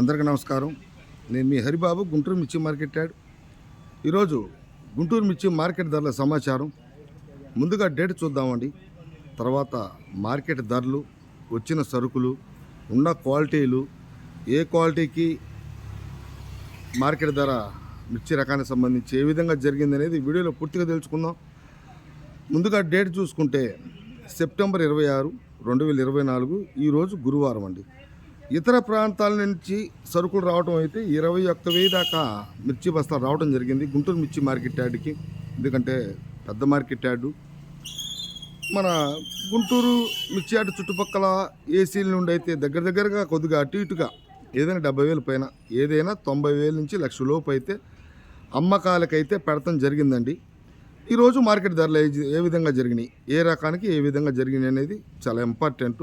అందరికీ నమస్కారం. నేను మీ హరిబాబు గుంటూరు మిర్చి మార్కెట్ యాడ్. ఈరోజు గుంటూరు మిర్చి మార్కెట్ ధరల సమాచారం. ముందుగా డేట్ చూద్దామండి. తర్వాత మార్కెట్ ధరలు వచ్చిన సరుకులు ఉన్న క్వాలిటీలు ఏ క్వాలిటీకి మార్కెట్ ధర మిర్చి రకానికి సంబంధించి ఏ విధంగా జరిగింది అనేది వీడియోలో పూర్తిగా తెలుసుకుందాం. ముందుగా డేట్ చూసుకుంటే సెప్టెంబర్ ఇరవై ఆరు రెండు వేల ఇరవై నాలుగు ఈరోజు గురువారం అండి. ఇతర ప్రాంతాల నుంచి సరుకులు రావడం అయితే ఇరవై ఒక్క వెయ్యి దాకా మిర్చి బస్తాలు రావడం జరిగింది. గుంటూరు మిర్చి మార్కెట్ యార్డ్కి ఎందుకంటే పెద్ద మార్కెట్ యార్డు మన గుంటూరు మిర్చి యార్డ్ చుట్టుపక్కల ఏసీల నుండి అయితే దగ్గర దగ్గరగా కొద్దిగా అటు ఇటుగా ఏదైనా డెబ్బై వేలు పైన ఏదైనా తొంభై వేల నుంచి లక్ష లోపు అయితే అమ్మకాలకైతే పెడతం జరిగిందండి. ఈరోజు మార్కెట్ ధరలు ఏ- ఏ విధంగా జరిగినాయి? ఏ రకానికి ఏ విధంగా జరిగినాయి అనేది చాలా ఇంపార్టెంట్.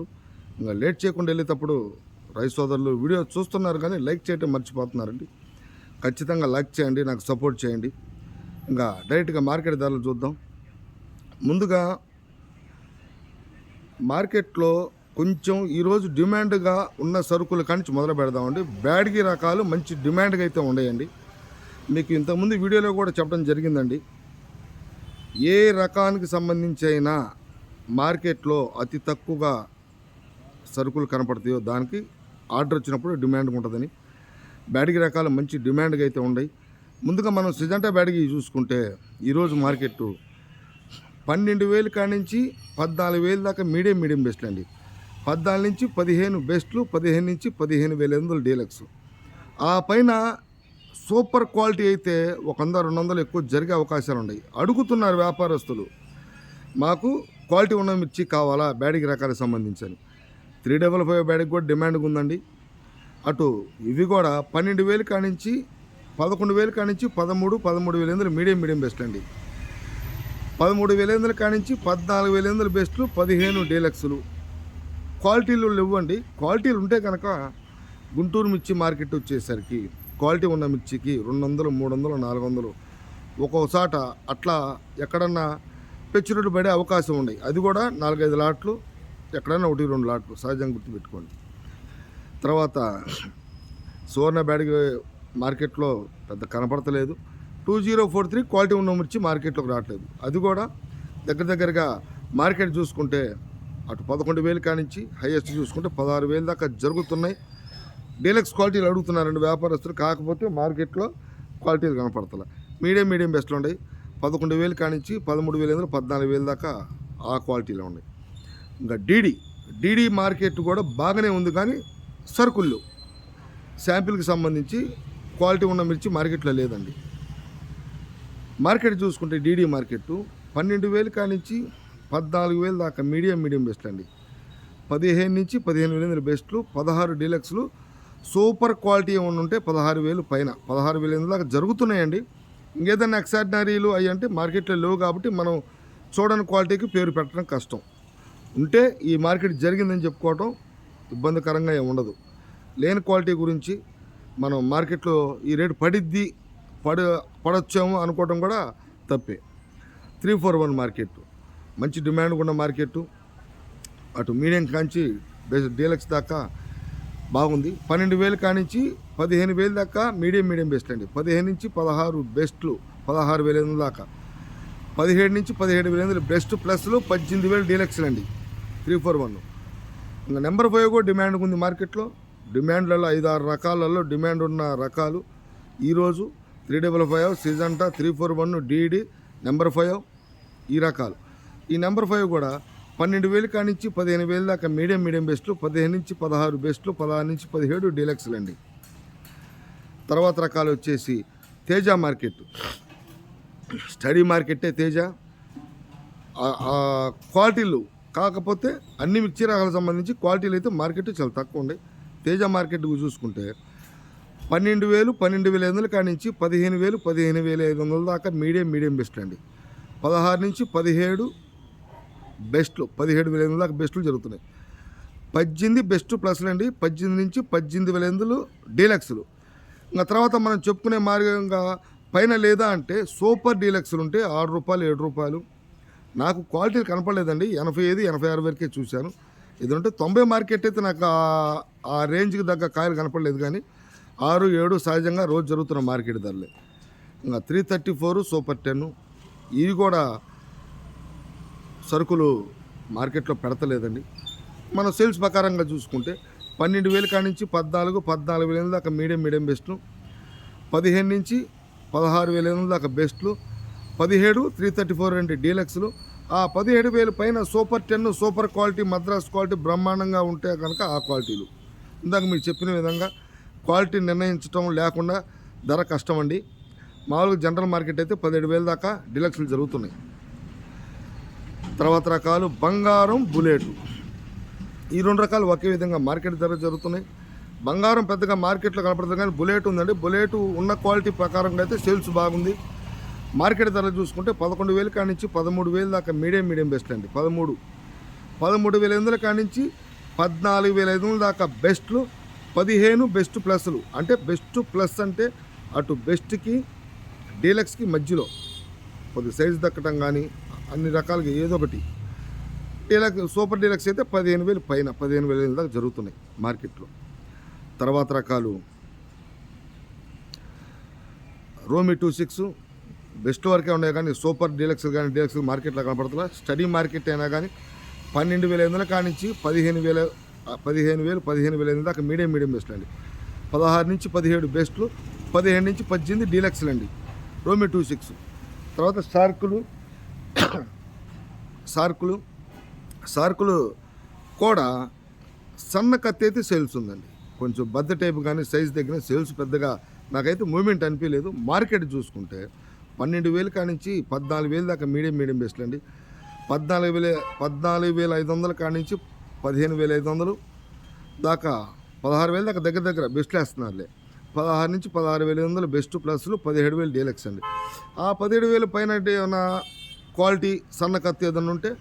ఇంకా లేట్ చేయకుండా వెళ్ళేటప్పుడు రైతు సోదరులు వీడియో చూస్తున్నారు కానీ లైక్ చేయటం మర్చిపోతున్నారండి. ఖచ్చితంగా లైక్ చేయండి నాకు సపోర్ట్ చేయండి. ఇంకా డైరెక్ట్గా మార్కెట్ ధరలు చూద్దాం. ముందుగా మార్కెట్లో కొంచెం ఈరోజు డిమాండ్గా ఉన్న సరుకుల కానించి మొదలు పెడదామండి. బ్యాడ్గి రకాలు మంచి డిమాండ్గా అయితే ఉన్నాయండి. మీకు ఇంతకుముందు వీడియోలో కూడా చెప్పడం జరిగిందండి. ఏ రకానికి సంబంధించి అయినా మార్కెట్లో అతి తక్కువగా సరుకులు కనపడతాయో దానికి ఆర్డర్ వచ్చినప్పుడు డిమాండ్ ఉంటుందని. బ్యాటరీ రకాలు మంచి డిమాండ్గా అయితే ఉన్నాయి ముందుగా మనం సిజంటా బ్యాటరీ చూసుకుంటే ఈరోజు మార్కెట్ పన్నెండు వేలు కానించి పద్నాలుగు వేలు దాకా మీడియం మీడియం బెస్ట్లు అండి. పద్నాలుగు నుంచి పదిహేను బెస్ట్లు పదిహేను నుంచి పదిహేను వేల ఎనిమిది వందలు డీలక్స్. ఆ పైన సూపర్ క్వాలిటీ అయితే ఒక వంద రెండు వందలు ఎక్కువ జరిగే అవకాశాలు ఉన్నాయి. అడుగుతున్నారు వ్యాపారస్తులు మాకు క్వాలిటీ ఉన్న మిర్చి కావాలా? బ్యాటరీ రకాలకు సంబంధించి త్రీ డబల్ ఫైవ్ బ్యాడికి కూడా డిమాండ్ ఉందండి. అటు ఇవి కూడా పన్నెండు వేలు కానించి పదకొండు వేలు కానించి పదమూడు పదమూడు వేల ఎందులు మీడియం మీడియం బెస్ట్ అండి. పదమూడు వేల ఎందులు కానించి పద్నాలుగు వేల ఎందులు బెస్ట్లు పదిహేను డీలక్స్లు. క్వాలిటీలు ఇవ్వండి క్వాలిటీలు ఉంటే కనుక గుంటూరు మిర్చి మార్కెట్ వచ్చేసరికి క్వాలిటీ ఉన్న మిర్చికి రెండు వందలు మూడు వందలు నాలుగు వందలు ఒక్కొక్కసాట అట్లా ఎక్కడన్నా పెచ్చురుడు పడే అవకాశం ఉన్నాయి అది కూడా నాలుగైదు లాట్లు ఎక్కడైనా ఒకటి రెండు లాట్లు సహజంగా గుర్తుపెట్టుకోండి. తర్వాత సువర్ణ బ్యాడ్కి మార్కెట్లో పెద్ద కనపడతలేదు. Two zero four three quality ఉన్న మిర్చి మార్కెట్లోకి రావట్లేదు. అది కూడా దగ్గర దగ్గరగా మార్కెట్ చూసుకుంటే అటు పదకొండు వేలు కానించి హైయెస్ట్ చూసుకుంటే పదహారు వేలు దాకా జరుగుతున్నాయి. డీలక్స్ క్వాలిటీలు అడుగుతున్నారండి వ్యాపారస్తులు. కాకపోతే మార్కెట్లో క్వాలిటీలు కనపడతలే. మీడియం మీడియం బెస్ట్లు ఉన్నాయి. పదకొండు వేలు కానించి పదమూడు వేలు ఎందుకు పద్నాలుగు వేలు దాకా ఆ క్వాలిటీలో ఉన్నాయి. ఇంకా డీడీ డీడీ మార్కెట్ కూడా బాగానే ఉంది కానీ సరుకులు శాంపిల్కి సంబంధించి క్వాలిటీ ఉన్న మిర్చి మార్కెట్లో లేదండి. మార్కెట్ చూసుకుంటే డీడీ మార్కెట్ పన్నెండు వేలు కానించి పద్నాలుగు వేలు దాకా మీడియం మీడియం బెస్ట్ అండి. పదిహేను నుంచి పదిహేను వేల ఎనిమిది బెస్ట్లు పదహారు డీలక్స్లు సూపర్ క్వాలిటీ ఏమైనా ఉంటే పదహారు వేలు పైన పదహారు వేల ఎనిమిది దాకా జరుగుతున్నాయండి. ఇంకేదైనా ఎక్సార్డినరీలు అవి అంటే మార్కెట్లో లేవు కాబట్టి మనం చూడని క్వాలిటీకి పేరు పెట్టడం కష్టం. ఉంటే ఈ మార్కెట్ జరిగిందని చెప్పుకోవటం ఇబ్బందికరంగా ఏమి ఉండదు. లేని క్వాలిటీ గురించి మనం మార్కెట్లో ఈ రేటు పడిద్ది పడ పడొచ్చాము అనుకోవడం కూడా తప్పే. త్రీ ఫోర్ వన్ మార్కెట్ మంచి డిమాండ్ ఉన్న మార్కెట్ అటు మీడియం కాంచి బెస్ట్ డీలక్స్ దాకా బాగుంది. పన్నెండు వేలు కానించి పదిహేను వేలు దాకా మీడియం మీడియం బెస్ట్ అండి. పదిహేను నుంచి పదహారు బెస్ట్లు పదహారు వేల దాకా. పదిహేడు నుంచి పదిహేడు వేల బెస్ట్ ప్లస్లు పద్దెనిమిది వేలు డీలక్స్లు అండి. Three four one. ఇంకా నెంబర్ ఫైవ్ కూడా డిమాండ్ ఉంది మార్కెట్లో. డిమాండ్లలో ఐదు ఆరు రకాలలో డిమాండ్ ఉన్న రకాలు. ఈరోజు three double five Syngenta three four one DD number five ఈ రకాలు. ఈ నెంబర్ ఫైవ్ కూడా పన్నెండు వేలు కానించి పదిహేను వేలు దాకా మీడియం మీడియం బెస్ట్లు పదిహేను నుంచి పదహారు బెస్ట్లు పదహారు నుంచి పదిహేడు డీలక్స్లు అండి తర్వాత రకాలు వచ్చేసి తేజ మార్కెట్. స్టడీ మార్కెట్టే తేజ. క్వాలిటీలు కాకపోతే అన్ని మిర్చి రకాలకు సంబంధించి క్వాలిటీలు అయితే మార్కెట్ చాలా తక్కువ ఉన్నాయి. తేజ మార్కెట్ చూసుకుంటే పన్నెండు వేలు పన్నెండు వేల ఐదు వందల కాడి నుంచి పదిహేను వేలు పదిహేను వేల ఐదు వందల దాకా మీడియం మీడియం బెస్ట్ అండి. పదహారు నుంచి పదిహేడు బెస్ట్లు పదిహేడు వేల ఐదు వందల దాకా బెస్ట్లు జరుగుతున్నాయి. పద్దెనిమిది బెస్ట్ ప్లస్లు అండి. పద్దెనిమిది నుంచి పద్దెనిమిది వేల ఐదు డీలక్స్లు. ఇంకా తర్వాత మనం చెప్పుకునే మార్గంగా పైన లేదా అంటే సూపర్ డీలక్స్లు ఉంటే ఆరు రూపాయలు ఏడు రూపాయలు నాకు క్వాలిటీ కనపడలేదండి. ఎనభై ఐదు ఎనభై ఆరు వరకే చూశాను. ఎందుకంటే తొంభై మార్కెట్ అయితే నాకు ఆ రేంజ్కి తగ్గ కాయలు కనపడలేదు కానీ ఆరు ఏడు సహజంగా రోజు జరుగుతున్న మార్కెట్ ధరలే. ఇంకా three thirty four super ten ఇవి కూడా సరుకులు మార్కెట్లో పెడతలేదండి. మన సేల్స్ ప్రకారంగా చూసుకుంటే పన్నెండు వేలు కాడి నుంచి పద్నాలుగు పద్నాలుగు వేల దాకా మీడియం మీడియం బెస్ట్లు పదిహేను నుంచి పదహారు వేల దాకా బెస్ట్లు పదిహేడు త్రీ థర్టీ ఫోర్ అంటే డీలక్స్లు. ఆ పదిహేడు వేలు పైన super ten super quality Madras quality బ్రహ్మాండంగా ఉంటే కనుక ఆ క్వాలిటీలు. ఇందాక మీకు చెప్పిన విధంగా క్వాలిటీ నిర్ణయించడం లేకుండా ధర కష్టం అండి మామూలుగా జనరల్ మార్కెట్ అయితే పదిహేడు వేల దాకా డీలక్స్లు జరుగుతున్నాయి. తర్వాత రకాలు బంగారం బుల్లెట్ ఈ రెండు రకాలు ఒకే విధంగా మార్కెట్ ధర జరుగుతున్నాయి. బంగారం పెద్దగా మార్కెట్లో కనపడుతుంది కానీ బుల్లెట్ ఉందండి. బుల్లెట్ ఉన్న క్వాలిటీ ప్రకారంగా అయితే సేల్స్ బాగుంది. మార్కెట్ ధర చూసుకుంటే పదకొండు వేలు కానించి పదమూడు వేలు దాకా మీడియం మీడియం బెస్ట్ అండి. పదమూడు. పదమూడు వేల ఎనిమిది కాడి నుంచి పద్నాలుగు వేల ఐదు వందల దాకా బెస్ట్లు పదిహేను బెస్ట్ ప్లస్లు. అంటే బెస్ట్ ప్లస్ అంటే అటు బెస్ట్కి డీలక్స్కి మధ్యలో కొద్ది సైజ్ దక్కటం కానీ అన్ని రకాలుగా ఏదో ఒకటి. డీలక్స్ సూపర్ డీలక్స్ అయితే పదిహేను వేలు పైన పదిహేను వేల దాకా జరుగుతున్నాయి మార్కెట్లో. తర్వాత రకాలు. రోమి టూ సిక్స్ బెస్ట్ వరకే ఉన్నాయి కానీ సూపర్ డీలక్స్ కానీ డీలక్స్ మార్కెట్లో కనపడుతున్నా. స్టడీ మార్కెట్ అయినా కానీ పన్నెండు వేల ఐదు వందల కానించి పదిహేను వేల పదిహేను వేలు పదిహేను వేల ఐదు దాకా మీడియం మీడియం బెస్ట్లు అండి. పదహారు నుంచి పదిహేడు బెస్ట్లు పదిహేను నుంచి పద్దెనిమిది డీలక్స్లు అండి. రోమి టూ సిక్స్. తర్వాత షార్కులు షార్కులు షార్కులు కూడా సన్న కత్తి అయితే సేల్స్ ఉందండి. కొంచెం బద్ద టైప్ కానీ సైజ్ దగ్గర సేల్స్ పెద్దగా నాకైతే మూమెంట్ అనిపించలేదు మార్కెట్ చూసుకుంటే పన్నెండు వేలు కానించి పద్నాలుగు వేలు దాకా మీడియం మీడియం బెస్ట్లు అండి. పద్నాలుగు వేల పద్నాలుగు వేల ఐదు వందల కానించి పదిహేను వేల ఐదు వందలు దాకా పదహారు వేల దాకా దగ్గర దగ్గర బెస్ట్లు వేస్తున్నారులే. పదహారు నుంచి పదహారు వేల ఐదు వందలు బెస్ట్ ప్లస్లు పదిహేడు వేలు డీలక్స్ అండి. ఆ పదిహేడు వేలు పైన ఏమైనా క్వాలిటీ సన్న కత్తి ఏదైనా ఉంటే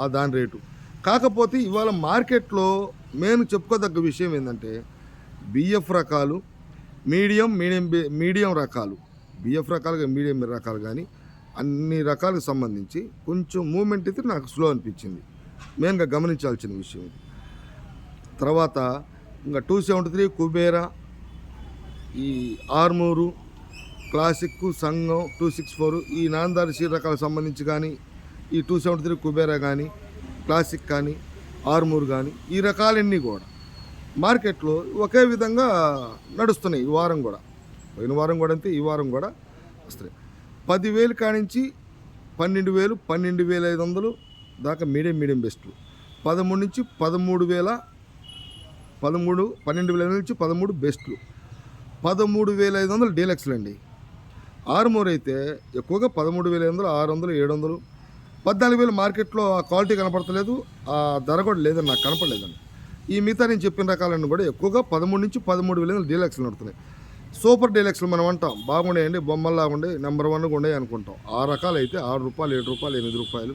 ఆ దాని రేటు. కాకపోతే ఇవాళ మార్కెట్లో మేము చెప్పుకోదగ్గ విషయం ఏంటంటే బిఎఫ్ రకాలు మీడియం మీడియం బి- మీడియం రకాలు. బిఎఫ్ రకాలుగా మీడియం రకాలు కానీ అన్ని రకాలకు సంబంధించి కొంచెం మూమెంట్ అయితే నాకు స్లో అనిపించింది. మెయిన్గా గమనించాల్సిన విషయం ఇది. తర్వాత ఇంకా టూ సెవెంటీ త్రీ కుబేరా ఈ ఆర్మూరు క్లాసిక్ సంఘం టూ సిక్స్ ఫోర్ ఈ నాందారి సీ రకాలకు సంబంధించి కానీ ఈ టూ సెవెంటీ త్రీ కుబేరా కానీ క్లాసిక్ కానీ ఆర్మూర్ కానీ ఈ రకాలన్నీ కూడా మార్కెట్లో ఒకే విధంగా నడుస్తున్నాయి ఈ వారం కూడా. పోయిన వారం కూడా అంతే ఈ వారం కూడా వస్తున్నాయి పదివేలు కానించి పన్నెండు వేలు పన్నెండు వేల ఐదు వందలు దాకా మీడియం మీడియం బెస్ట్లు. పదమూడు నుంచి పదమూడు వేల పదమూడు పన్నెండు వేల నుంచి పదమూడు బెస్ట్లు. పదమూడు వేల ఐదు వందలు డీలక్స్లు అండి ఆరుమూరు అయితే ఎక్కువగా పదమూడు వేల ఐదు వందలు ఆరు వందలు ఏడు వందలు పద్నాలుగు వేలు మార్కెట్లో ఆ క్వాలిటీ కనపడతలేదు ఆ ధర కూడా లేదని నాకు కనపడలేదండి. ఈ మిగతా నేను చెప్పిన రకాలన్నీ కూడా ఎక్కువగా పదమూడు నుంచి పదమూడు వేల వందలు డీలక్స్లు నడుతున్నాయి. సూపర్ డీలక్స్లు మనం అంటాం. బాగుండేయండి బొమ్మల్లా ఉండే నెంబర్ వన్గా ఉండే అనుకుంటాం. ఆ రకాలు అయితే ఆరు రూపాయలు ఏడు రూపాయలు ఎనిమిది రూపాయలు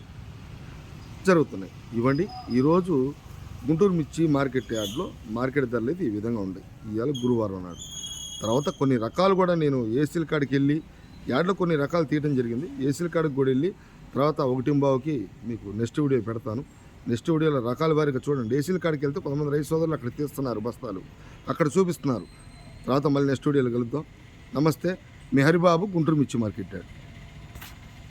జరుగుతున్నాయి. ఇవ్వండి ఈరోజు గుంటూరు మిర్చి మార్కెట్ యార్డ్లో మార్కెట్ ధరలు అయితే ఈ విధంగా ఉన్నాయి ఇవాళ గురువారం నాడు. తర్వాత కొన్ని రకాలు కూడా నేను ఏసీల కాడికి వెళ్ళి యార్డ్లో కొన్ని రకాలు తీయడం జరిగింది. ఏసీల కాడికి కూడా వెళ్ళి తర్వాత ఒకటింబావుకి మీకు నెక్స్ట్ వీడియో పెడతాను. నెక్స్ట్ వీడియోలో రకాల వారిగా చూడండి. ఏసీల కాడికి వెళ్తే కొంతమంది రైతు సోదరులు అక్కడ తీస్తున్నారు బస్తాలు. అక్కడ చూపిస్తున్నారు. తర్వాత మళ్ళీ నెక్స్ట్ వీడియోలో కలుద్దాం. నమస్తే. మీ హరిబాబు గుంటూరు మిర్చి మార్కెట్